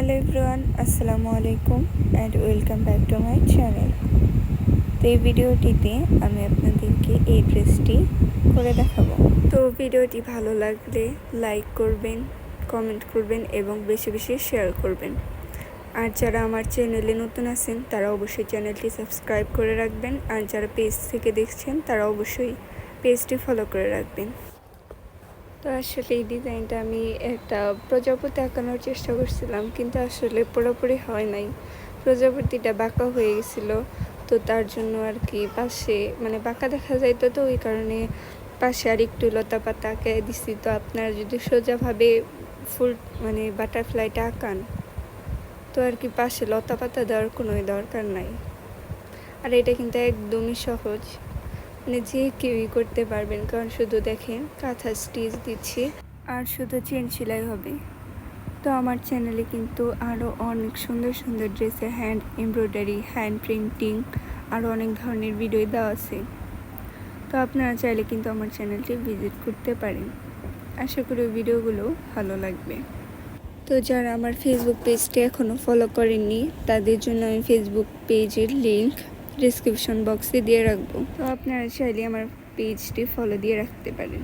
Hello everyone, আসসালামু আলাইকুম and welcome back to my channel তো এই ভিডিওটিতে আমি আপনাদেরকে এই ড্রেসটি করে দেখাবো। তো ভিডিওটি ভালো লাগলে লাইক করবেন কমেন্ট করবেন এবং বেশি বেশি শেয়ার করবেন। আর যারা আমার চ্যানেলে নতুন আছেন, তারা অবশ্যই চ্যানেলটি সাবস্ক্রাইব করে রাখবেন। আর যারা পেজ থেকে দেখছেন, তারা অবশ্যই পেজটি ফলো করে রাখবেন। তো আসলে এই ডিজাইনটা আমি একটা প্রজাপতি আঁকানোর চেষ্টা করছিলাম, কিন্তু আসলে পুরোপুরি হয় নাই। প্রজাপতিটা বাঁকা হয়ে গেছিল, তো তার জন্য আর কি পাশে মানে বাঁকা দেখা যাইতো তো, ওই কারণে পাশে আর একটু লতা পাতা আঁকে দিছি। তো আপনারা যদি সোজাভাবে ফুল মানে বাটারফ্লাইটা আঁকান, তো আর কি পাশে লতা পাতা দেওয়ার কোনো দরকার নাই। আর এটা কিন্তু একদমই সহজ। মানে যে কেউই করতে পারবেন, কারণ শুধু দেখেন কাঁথা স্টিচ দিচ্ছি আর শুধু চেন সেলাই হবে। তো আমার চ্যানেলে কিন্তু আরও অনেক সুন্দর সুন্দর ড্রেসের হ্যান্ড এমব্রয়ডারি, হ্যান্ড প্রিন্টিং আরও অনেক ধরনের ভিডিও দেওয়া আছে। তো আপনারা চাইলে কিন্তু আমার চ্যানেলটি ভিজিট করতে পারেন। আশা করি ভিডিওগুলো ভালো লাগবে। তো যারা আমার ফেসবুক পেজটি এখনও ফলো করেননি, তাদের জন্য আমি ফেসবুক পেজের লিংক ডিসক্রিপশন বক্সে দিয়ে রাখব। তো আপনারা চাইলে আমার পেজটি ফলো দিয়ে রাখতে পারেন।